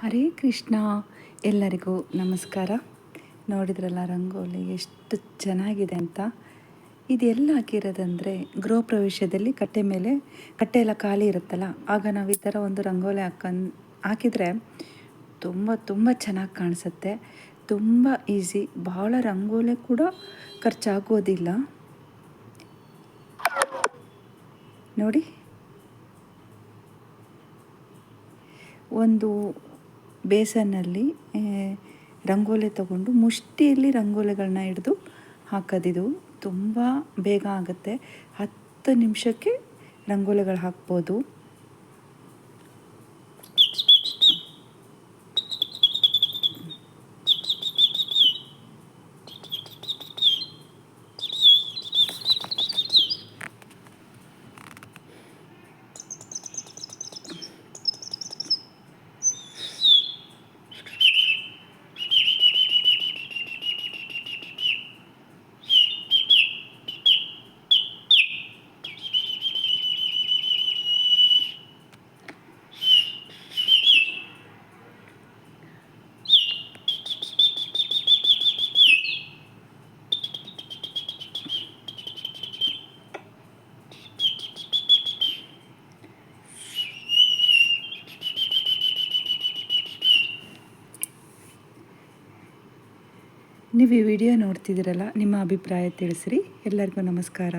ಹರೇ ಕೃಷ್ಣ. ಎಲ್ಲರಿಗೂ ನಮಸ್ಕಾರ. ನೋಡಿದ್ರಲ್ಲ ರಂಗೋಲಿ ಎಷ್ಟು ಚೆನ್ನಾಗಿದೆ ಅಂತ. ಇದೆಲ್ಲ ಹಾಕಿರೋದಂದರೆ ಗೃಹ ಪ್ರವೇಶದಲ್ಲಿ ಕಟ್ಟೆ ಮೇಲೆ, ಕಟ್ಟೆ ಎಲ್ಲ ಖಾಲಿ ಇರುತ್ತಲ್ಲ, ಆಗ ನಾವು ಈ ಥರ ಒಂದು ರಂಗೋಲಿ ಹಾಕನ್, ಹಾಕಿದರೆ ತುಂಬ ತುಂಬ ಚೆನ್ನಾಗಿ ಕಾಣಿಸುತ್ತೆ. ತುಂಬ ಈಸಿ. ಭಾಳ ರಂಗೋಲಿ ಕೂಡ ಖರ್ಚಾಗೋದಿಲ್ಲ. ನೋಡಿ. ಒಂದು ಬೇಸನ್ನಲ್ಲಿ ರಂಗೋಲೆ ತಗೊಂಡು ಮುಷ್ಟಿಯಲ್ಲಿ ರಂಗೋಲೆಗಳನ್ನ ಹಿಡಿದು ಹಾಕೋದಿದು ತುಂಬ ಬೇಗ ಆಗುತ್ತೆ. ಹತ್ತು ನಿಮಿಷಕ್ಕೆ ರಂಗೋಲೆಗಳು ಹಾಕ್ಬೋದು. ನೀವು ಈ ವಿಡಿಯೋ ನೋಡ್ತಿದ್ದೀರಲ್ಲ ನಿಮ್ಮ ಅಭಿಪ್ರಾಯ ತಿಳಿಸ್ರಿ. ಎಲ್ಲರಿಗೂ ನಮಸ್ಕಾರ.